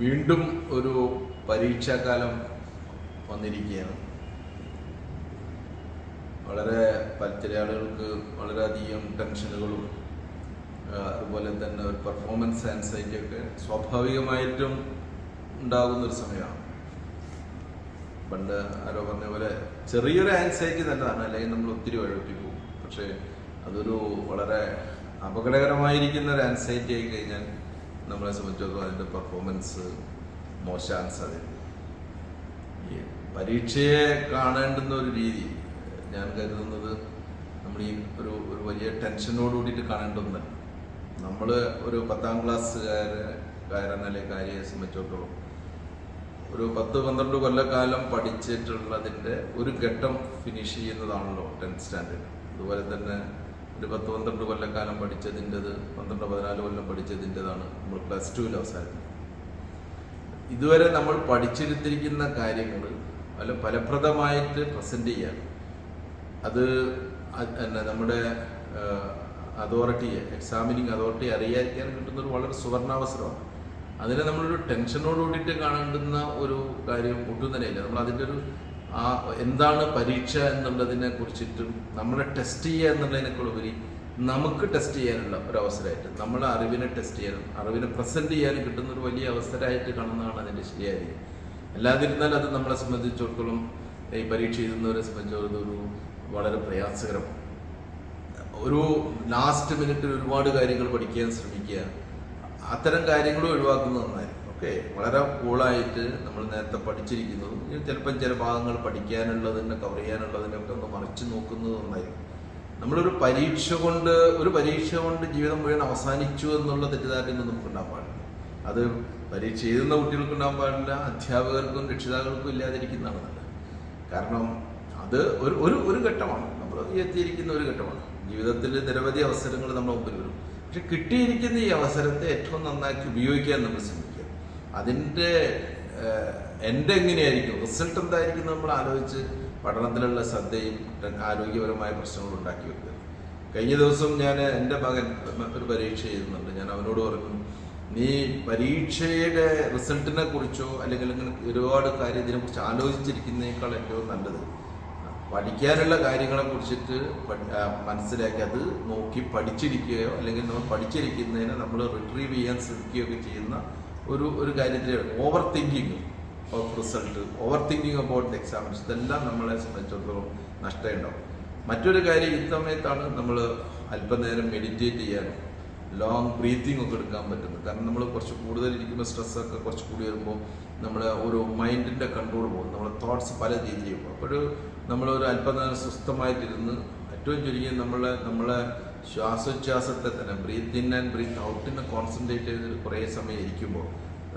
വീണ്ടും ഒരു പരീക്ഷാകാലം വന്നിരിക്കുകയാണ്. വളരെ ചില ആളുകൾക്ക് വളരെയധികം ടെൻഷനുകളും അതുപോലെ തന്നെ ഒരു പെർഫോമൻസ് ആൻസൈറ്റി ഒക്കെ സ്വാഭാവികമായിട്ടും ഉണ്ടാകുന്ന ഒരു സമയമാണ്. പണ്ട് ആരോ പറഞ്ഞ പോലെ ചെറിയൊരു ആൻസൈറ്റി നല്ലതാണ് അല്ലെങ്കിൽ നമ്മൾ ഒത്തിരി വഴുത്തി പോകും പക്ഷേ അതൊരു വളരെ അപകടകരമായിരിക്കുന്ന ഒരു ആൻസൈറ്റി ആയി കഴിഞ്ഞാൽ നമ്മളെ സംബന്ധിച്ചിടത്തോളം അതിന്റെ പെർഫോമൻസ് മോശമാകാൻ സാധ്യത ഈ പരീക്ഷയെ കാണേണ്ടുന്ന ഒരു രീതി ഞാൻ കരുതുന്നത് നമ്മൾ ഈ ഒരു ഒരു വലിയ ടെൻഷനോട് കൂടിയിട്ട് കാണേണ്ട നമ്മൾ ഒരു പത്താം ക്ലാസ്സുകാരൻ അല്ലെങ്കിൽ കാര്യയെ സംബന്ധിച്ചിടത്തോളം ഒരു പത്ത് പന്ത്രണ്ട് കൊല്ലക്കാലം പഠിച്ചിട്ടുള്ളതിന്റെ ഒരു ഘട്ടം ഫിനിഷ് ചെയ്യുന്നതാണല്ലോ ടെൻത്ത് സ്റ്റാൻഡേർഡ് അതുപോലെ തന്നെ ഒരു പത്ത് പന്ത്രണ്ട് കൊല്ലക്കാലം പഠിച്ചതിന്റെത് പന്ത്രണ്ട് പതിനാല് കൊല്ലം പഠിച്ചതിന്റെതാണ് നമ്മൾ പ്ലസ് ടുവിൽ അവസാനിക്കുന്നത് ഇതുവരെ നമ്മൾ പഠിച്ചെടുത്തിരിക്കുന്ന കാര്യങ്ങൾ അല്ല ഫലപ്രദമായിട്ട് പ്രസന്റ് ചെയ്യാൻ. അത് നമ്മുടെ അതോറിറ്റിയെ എക്സാമിനിങ് അതോറിറ്റി അറിയാതിരിക്കാൻ കിട്ടുന്ന ഒരു വളരെ സുവർണാവസരമാണ്. അതിനെ നമ്മളൊരു ടെൻഷനോട് കൂടിയിട്ട് കാണേണ്ടുന്ന ഒരു കാര്യം ഒട്ടും തന്നെയില്ല നമ്മൾ അതിന്റെ ഒരു ആ എന്താണ് പരീക്ഷ എന്നുള്ളതിനെ കുറിച്ചിട്ടും നമ്മളെ ടെസ്റ്റ് ചെയ്യുക എന്നുള്ളതിനേക്കാൾ നമുക്ക് ടെസ്റ്റ് ചെയ്യാനുള്ള ഒരു അവസരമായിട്ട് നമ്മളെ അറിവിനെ ടെസ്റ്റ് ചെയ്യാനും അറിവിനെ പ്രസന്റ് ചെയ്യാനും കിട്ടുന്ന ഒരു വലിയ അവസരമായിട്ട് കാണുന്നതാണ് അതിന്റെ ശരിയായ രീതി അല്ലാതിരുന്നാൽ അത് നമ്മളെ സംബന്ധിച്ചിടത്തോളം ഈ പരീക്ഷ എഴുതുന്നവരെ സംബന്ധിച്ചിടത്തോളം ഒരു വളരെ പ്രയാസകരം ഒരു ലാസ്റ്റ് മിനിറ്റിൽ ഒരുപാട് കാര്യങ്ങൾ പഠിക്കാൻ ശ്രമിക്കുക അത്തരം കാര്യങ്ങളും ഒഴിവാക്കുന്നത് നന്നായിരിക്കും. ഓക്കെ വളരെ കൂളായിട്ട് നമ്മൾ നേരത്തെ പഠിച്ചിരിക്കുന്നതും ചിലപ്പം ചില ഭാഗങ്ങൾ പഠിക്കാനുള്ളതിനെ കവർ ചെയ്യാനുള്ളതിനൊക്കെ ഒന്ന് മറിച്ച് നോക്കുന്നത് നന്നായിരിക്കും. നമ്മളൊരു പരീക്ഷ കൊണ്ട് ഒരു പരീക്ഷ കൊണ്ട് ജീവിതം മുഴുവൻ അവസാനിച്ചു എന്നുള്ള തെറ്റിദ്ധാരണ നമുക്ക് ഉണ്ടാകാൻ പാടില്ല. അത് പരീക്ഷ എഴുതുന്ന കുട്ടികൾക്ക് ഉണ്ടാകാൻ പാടില്ല അധ്യാപകർക്കും രക്ഷിതാക്കൾക്കും ഇല്ലാതിരിക്കുന്നതാണ് നല്ലത്. കാരണം അത് ഒരു ഒരു ഒരു ഘട്ടമാണ്. നമ്മൾ എത്തിയിരിക്കുന്ന ഒരു ഘട്ടമാണ്. ജീവിതത്തിൽ നിരവധി അവസരങ്ങൾ നമ്മുടെ മുമ്പിൽ വരും. പക്ഷെ കിട്ടിയിരിക്കുന്ന ഈ അവസരത്തെ ഏറ്റവും നന്നാക്കി ഉപയോഗിക്കാൻ നമ്മൾ ശ്രമിക്കുക അതിന്റെ എന്റെ എങ്ങനെയായിരിക്കും? റിസൾട്ട് എന്തായിരിക്കും നമ്മൾ ആലോചിച്ച് പഠനത്തിലുള്ള ശ്രദ്ധയും ആരോഗ്യപരമായ പ്രശ്നങ്ങൾ ഉണ്ടാക്കി വെക്കുക. കഴിഞ്ഞ ദിവസം ഞാൻ എന്റെ മകൻ ഒരു പരീക്ഷ എഴുതുന്നുണ്ട്. ഞാൻ അവനോട് പറഞ്ഞു നീ പരീക്ഷയുടെ റിസൾട്ടിനെ കുറിച്ചോ അല്ലെങ്കിൽ ഒരുപാട് കാര്യം ഇതിനെക്കുറിച്ച് ആലോചിച്ചിരിക്കുന്നതിനേക്കാൾ ഏറ്റവും നല്ലത്. പഠിക്കാനുള്ള കാര്യങ്ങളെ കുറിച്ചിട്ട് മനസ്സിലാക്കി അത് നോക്കി പഠിച്ചിരിക്കുകയോ അല്ലെങ്കിൽ നമ്മൾ പഠിച്ചിരിക്കുന്നതിനെ നമ്മൾ റിട്രീവ് ചെയ്യാൻ ശ്രമിക്കുകയൊക്കെ ചെയ്യുന്ന ഒരു ഒരു കാര്യത്തിൽ over thinking of result over thinking about exams ഇതെല്ലാം നമ്മളെ സംബന്ധിച്ചിടത്തോളം നഷ്ടമുണ്ടാവും മറ്റൊരു കാര്യം ഈ സമയത്താണ് നമ്മൾ അല്പനേരം മെഡിറ്റേറ്റ് ചെയ്യാനും ലോങ് ബ്രീത്തിങ് ഒക്കെ എടുക്കാൻ പറ്റുന്നത്. കാരണം നമ്മൾ കുറച്ച് കൂടുതൽ ഇരിക്കുമ്പോൾ സ്ട്രെസ്സൊക്കെ കുറച്ച് കൂടി വരുമ്പോൾ നമ്മുടെ ഒരു മൈൻഡിന്റെ കൺട്രോൾ പോകും. നമ്മുടെ തോട്ട്സ് പല രീതിയിൽ പോകും. അപ്പോൾ നമ്മളൊരു അല്പനേരം സ്വസ്ഥമായിട്ടിരുന്ന് ഏറ്റവും ചുരുങ്ങിയ നമ്മളെ നമ്മളെ ശ്വാസോച്ഛ്വാസത്തെ തന്നെ ബ്രീത്ത് ഇൻ ആൻഡ് ബ്രീത്ത് ഔട്ടിനെ കോൺസെൻട്രേറ്റ് ചെയ്ത് കുറേ സമയം ഇരിക്കുമ്പോൾ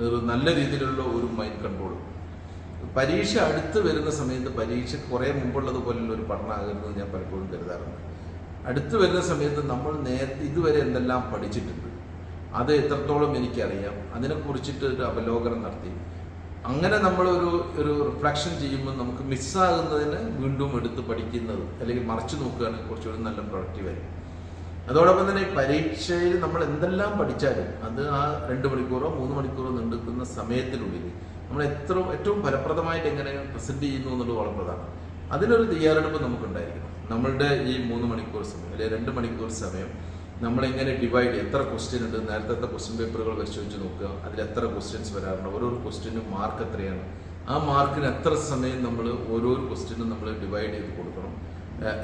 ഒരു നല്ല രീതിയിലുള്ള ഒരു മൈൻഡ് കൺട്രോൾ പരീക്ഷ അടുത്ത് വരുന്ന സമയത്ത് പരീക്ഷ കുറേ മുമ്പുള്ളത് പോലുള്ള ഒരു പഠനമാകുന്നത് ഞാൻ പലപ്പോഴും കരുതാറുണ്ട്. അടുത്ത് വരുന്ന സമയത്ത് നമ്മൾ നേരത്തെ ഇതുവരെ എന്തെല്ലാം പഠിച്ചിട്ടുണ്ട് അത് എത്രത്തോളം എനിക്കറിയാം അതിനെക്കുറിച്ചിട്ട് ഒരു അവലോകനം നടത്തി. അങ്ങനെ നമ്മളൊരു ഒരു റിഫ്ലക്ഷൻ ചെയ്യുമ്പോൾ നമുക്ക് മിസ്സാകുന്നതിന് വീണ്ടും എടുത്ത് പഠിക്കുന്നത് അല്ലെങ്കിൽ മറച്ചു നോക്കുകയാണെങ്കിൽ കുറച്ചുകൂടി നല്ല പ്രൊഡക്റ്റീവായിരിക്കും അതോടൊപ്പം തന്നെ പരീക്ഷയിൽ നമ്മൾ എന്തെല്ലാം പഠിച്ചാലും അത് ആ രണ്ട് മണിക്കൂറോ മൂന്ന് മണിക്കൂറോ നീണ്ടുക്കുന്ന സമയത്തിനുള്ളിൽ നമ്മൾ എത്ര ഏറ്റവും ഫലപ്രദമായിട്ട് എങ്ങനെ പ്രസന്റ് ചെയ്യുന്നു എന്നുള്ളത് വളരെ പ്രധാനമാണ് അതിനൊരു തയ്യാറെടുപ്പ് നമുക്കുണ്ടായിരിക്കണം. നമ്മളുടെ ഈ മൂന്ന് മണിക്കൂർ സമയം അല്ലെങ്കിൽ രണ്ട് മണിക്കൂർ സമയം നമ്മളെങ്ങനെ ഡിവൈഡ് എത്ര ക്വസ്റ്റ്യൻ ഉണ്ട്? നേരത്തെ ക്വസ്റ്റ്യൻ പേപ്പറുകൾ പരിശോധിച്ച് നോക്കുക. അതിൽ എത്ര ക്വസ്റ്റ്യൻസ് വരാറുണ്ട്? ഓരോ ക്വസ്റ്റ്യനും മാർക്ക് എത്രയാണ്? ആ മാർക്കിന് എത്ര സമയം നമ്മൾ ഓരോ ക്വസ്റ്റ്യനും നമ്മൾ ഡിവൈഡ് ചെയ്ത് കൊടുക്കണം.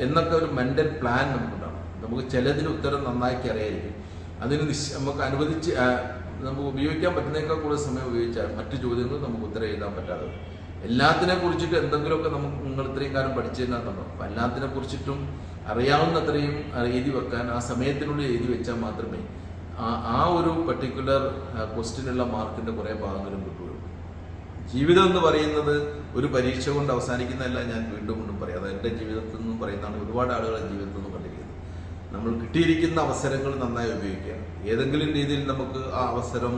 എന്നൊക്കെ ഒരു മെന്റൽ പ്ലാൻ നമുക്കുണ്ടാവും നമുക്ക് ചിലതിന് ഉത്തരം നന്നാക്കി അറിയായിരിക്കും. അതിന് നിശ് നമുക്ക് അനുവദിച്ച് നമുക്ക് ഉപയോഗിക്കാൻ പറ്റുന്നതിനേക്കാൾ കൂടുതൽ സമയം ഉപയോഗിച്ചാൽ മറ്റു ചോദ്യങ്ങൾ നമുക്ക് ഉത്തരം എഴുതാൻ പറ്റാതെ. എല്ലാത്തിനെ കുറിച്ചിട്ട് എന്തെങ്കിലുമൊക്കെ നമുക്ക് നിങ്ങൾ ഇത്രയും കാലം പഠിച്ചതിനകത്തുണ്ടോ അപ്പം എല്ലാത്തിനെ കുറിച്ചിട്ടും അറിയാവുന്നത്രയും എഴുതി വെക്കാൻ ആ സമയത്തിനുള്ളിൽ എഴുതി വെച്ചാൽ മാത്രമേ ആ ഒരു പർട്ടിക്കുലർ ക്വസ്റ്റിനുള്ള മാർക്കിന്റെ കുറേ ഭാഗങ്ങളും കിട്ടുകയുള്ളൂ. ജീവിതം എന്ന് പറയുന്നത് ഒരു പരീക്ഷ കൊണ്ട് അവസാനിക്കുന്നതല്ല ഞാൻ വീണ്ടും വീണ്ടും പറയാം അത് എന്റെ ജീവിതത്തിൽ നിന്നും പറയുന്നതാണ് ഒരുപാട് ആളുകളുടെ ജീവിതത്തിൽ നിന്നും കണ്ടിരിക്കുന്നത്. നമ്മൾ കിട്ടിയിരിക്കുന്ന അവസരങ്ങൾ നന്നായി ഉപയോഗിക്കുക. ഏതെങ്കിലും രീതിയിൽ നമുക്ക് ആ അവസരം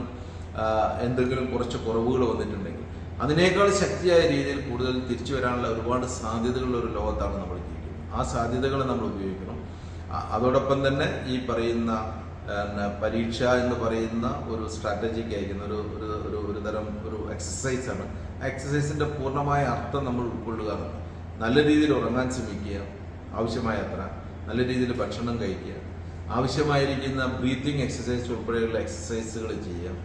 എന്തെങ്കിലും കുറച്ച് കുറവുകൾ വന്നിട്ടുണ്ടെങ്കിൽ അതിനേക്കാൾ ശക്തിയായ രീതിയിൽ കൂടുതൽ തിരിച്ചു വരാനുള്ള ഒരുപാട് സാധ്യതകളുള്ള ഒരു ലോകത്താണ് നമ്മൾ ജീവിക്കുന്നത്. ആ സാധ്യതകളെ നമ്മൾ ഉപയോഗിക്കണം. അതോടൊപ്പം തന്നെ ഈ പറയുന്ന പരീക്ഷ എന്ന് പറയുന്ന ഒരു സ്ട്രാറ്റജിക്ക് അയക്കുന്ന ഒരു ഒരു ഒരു തരം ഒരു എക്സസൈസാണ് ആ എക്സസൈസിന്റെ പൂർണമായ അർത്ഥം നമ്മൾ ഉൾക്കൊള്ളുക നല്ല രീതിയിൽ ഉറങ്ങാൻ ശ്രമിക്കുക ആവശ്യമായ അത്ര. നല്ല രീതിയിൽ ഭക്ഷണം കഴിക്കുക. ആവശ്യമായിരിക്കുന്ന ബ്രീത്തിങ് എക്സസൈസ് ഉൾപ്പെടെയുള്ള എക്സസൈസുകൾ ചെയ്യാം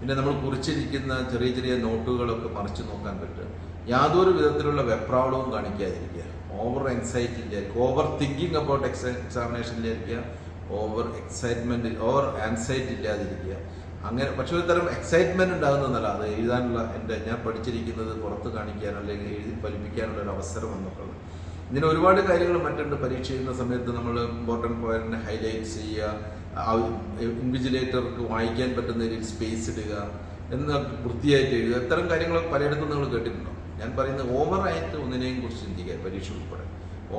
പിന്നെ നമ്മൾ കുറിച്ചിരിക്കുന്ന ചെറിയ ചെറിയ നോട്ടുകളൊക്കെ മറിച്ച് നോക്കാൻ പറ്റും യാതൊരു വിധത്തിലുള്ള വെപ്രാളവും കാണിക്കാതിരിക്കുക. ഓവർ എൻസൈറ്റി ഇല്ലായിരിക്കുക ഓവർ തിങ്കിങ് അബൌട്ട് എക്സ എക്സാമിനേഷനിലിരിക്കുക ഓവർ എക്സൈറ്റ്മെന്റ് ഓവർ ആൻസൈറ്റി ഇല്ലാതിരിക്കുക. അങ്ങനെ പക്ഷെ ഒരു തരം എക്സൈറ്റ്മെന്റ് ഉണ്ടാകുന്നതല്ല അത് എഴുതാനുള്ള എന്റെ ഞാൻ പഠിച്ചിരിക്കുന്നത് പുറത്ത് കാണിക്കാൻ അല്ലെങ്കിൽ എഴുതി ഫലിപ്പിക്കാനുള്ള ഒരു അവസരം എന്നൊക്കെ ഇതിന് ഒരുപാട് കാര്യങ്ങൾ മറ്റുണ്ട്. പരീക്ഷ ചെയ്യുന്ന സമയത്ത് നമ്മൾ ഇമ്പോർട്ടന്റ് പോയിന്റിനെ ഹൈലൈറ്റ് ചെയ്യുക ഇൻവിജിലേറ്റർക്ക് വായിക്കാൻ പറ്റുന്ന രീതിയിൽ സ്പേസ് ഇടുക എന്ന് വൃത്തിയായിട്ട് എഴുതുക. ഇത്തരം കാര്യങ്ങളൊക്കെ പലയിടത്തും നിങ്ങൾ കേട്ടിട്ടുണ്ടോ? ഞാൻ പറയുന്നത് ഓവറായിട്ട് ഒന്നിനെയും കുറിച്ച് ചിന്തിക്കുക പരീക്ഷ ഉൾപ്പെടെ.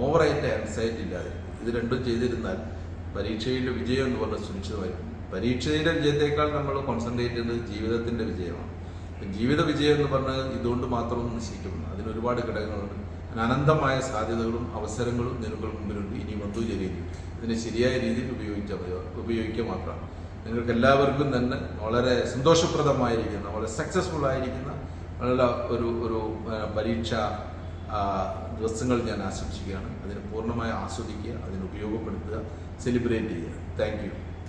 ഓവറായിട്ട് ആൻസൈറ്റി ഇല്ലാതെ ഇത് രണ്ടും ചെയ്തിരുന്നാൽ പരീക്ഷയുടെ വിജയം എന്ന് പറഞ്ഞാൽ സുനിശ്ചിതമായിരിക്കും പരീക്ഷയുടെ വിജയത്തെക്കാൾ നമ്മൾ കോൺസെൻട്രേറ്റ് ചെയ്യുന്നത് ജീവിതത്തിന്റെ വിജയമാണ്. ജീവിത വിജയം എന്ന് പറഞ്ഞാൽ ഇതുകൊണ്ട് മാത്രമൊന്നും നിശ്ചയിക്കുന്നു അതിന് ഒരുപാട് ഘടകങ്ങളുണ്ട്. അനന്തമായ സാധ്യതകളും അവസരങ്ങളും നിങ്ങൾക്ക് മുമ്പിലുണ്ട്. ഇനി വന്നു ചേരുകയും ഇതിനെ ശരിയായ രീതിയിൽ ഉപയോഗിച്ചാൽ മതി ഉപയോഗിക്കുക മാത്രമാണ് നിങ്ങൾക്ക് എല്ലാവർക്കും തന്നെ വളരെ സന്തോഷപ്രദമായിരിക്കുന്ന വളരെ സക്സസ്ഫുൾ ആയിരിക്കുന്ന വളരെ ഒരു ഒരു പരീക്ഷ ദിവസങ്ങൾ ഞാൻ ആശംസിക്കുകയാണ്. അതിനെ പൂർണമായി ആസ്വദിക്കുക അതിനെ ഉപയോഗപ്പെടുത്തുക സെലിബ്രേറ്റ് ചെയ്യുക. താങ്ക്